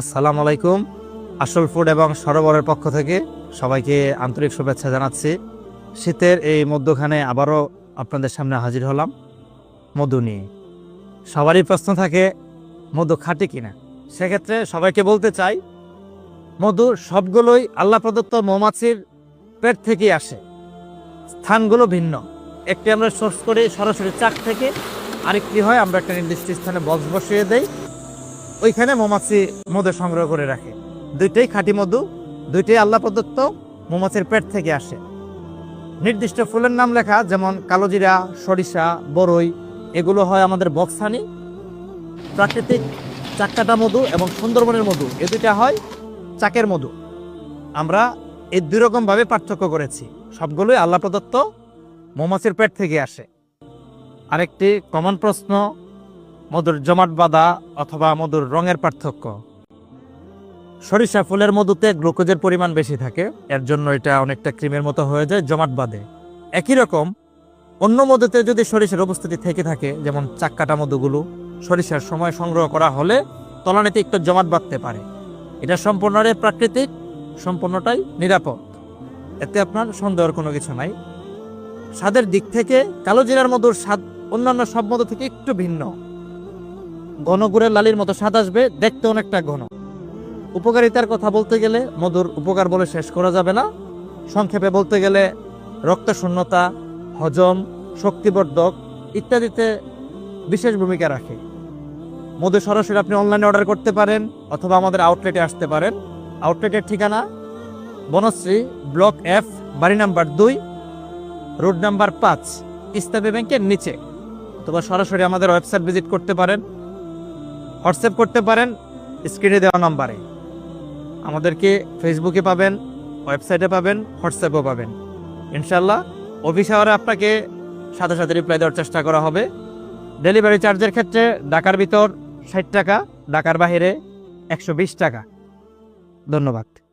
আসসালামু আলাইকুম। আসল ফুড এবং সরোবরের পক্ষ থেকে সবাইকে আন্তরিক শুভেচ্ছা জানাচ্ছি। শীতের এই মধ্যখানে আবারও আপনাদের সামনে হাজির হলাম মধু নিয়ে। সবারই প্রশ্ন থাকে, মধু খাঁটি কিনা? সেক্ষেত্রে সবাইকে বলতে চাই, মধু সবগুলোই আল্লাহ প্রদত্ত মৌমাছির পেট থেকেই আসে। স্থানগুলো ভিন্ন। একটি আমরা সোর্স করি সরাসরি চাক থেকে, আরেকটি হয় আমরা একটা নির্দিষ্ট স্থানে বক্স বসিয়ে দেই। ওইখানে মৌমাছি মধু সংগ্রহ করে রাখে। দুইটাই খাঁটি মধু, দুইটাই আল্লাহ প্রদত্ত মৌমাছির পেট থেকে আসে। নির্দিষ্ট ফুলের নাম লেখা, যেমন কালোজিরা সরিষা, বরই, এগুলো হয় আমাদের বক্সানি প্রাকৃতিক চাক্কাটা মধু এবং সুন্দরবনের মধু, এ দুইটা হয় চাকের মধু। আমরা এই দুই রকমভাবে পার্থক্য করেছি। সবগুলোই আল্লাহ প্রদত্ত মৌমাছির পেট থেকে আসে। আরেকটি কমন প্রশ্ন মধুর জমাট বাঁধা অথবা মধুর রঙের পার্থক্য। সরিষা ফুলের মধুতে গ্লুকোজের পরিমাণ বেশি থাকে, এর জন্য এটা অনেকটা ক্রিমের মতো হয়ে যায়, জমাট বাঁধে। একই রকম, অন্য মধুতে যদি সরিষার উপস্থিতি থেকে থাকে, যেমন চাক্কাটা মধুগুলো, সরিষার সময় সংগ্রহ করা হলে তলানিতে একটু জমাট বাঁধতে পারে। এটা সম্পূর্ণটাই প্রাকৃতিক, সম্পূর্ণটাই নিরাপদ। এতে আপনার সন্দেহের কোনো কিছু নাই। স্বাদের দিক থেকে কালো জিরার মধুর স্বাদ অন্যান্য সব মধু থেকে একটু ভিন্ন। ঘন গুড়ের লালির মতো স্বাদ আসবে, দেখতে অনেকটা ঘন। উপকারিতার কথা বলতে গেলে মধুর উপকার বলে শেষ করা যাবে না। সংক্ষেপে বলতে গেলে রক্ত শূন্যতা, হজম, শক্তিবর্ধক ইত্যাদিতে বিশেষ ভূমিকা রাখে। মধু সরাসরি আপনি অনলাইনে অর্ডার করতে পারেন অথবা আমাদের আউটলেটে আসতে পারেন। আউটলেটের ঠিকানা বনশ্রী ব্লক এফ বাড়ি নাম্বার দুই, রোড নাম্বার পাঁচ, ইস্তাবি ব্যাংকের নিচে। অথবা সরাসরি আমাদের ওয়েবসাইট ভিজিট করতে পারেন। হোয়াটসঅ্যাপ করতে পারেন, স্ক্রিনে দেওয়া নাম্বারে। আমাদেরকে ফেসবুকে পাবেন ওয়েবসাইটে পাবেন, হোয়াটসঅ্যাপেও পাবেন। ইনশাল্লাহ অফিস আওয়ারে আপনাকে সাথে সাথে রিপ্লাই দেওয়ার চেষ্টা করা হবে। ডেলিভারি চার্জের ক্ষেত্রে ঢাকার ভিতর ষাট টাকা, ঢাকার বাহিরে একশো বিশ টাকা। ধন্যবাদ।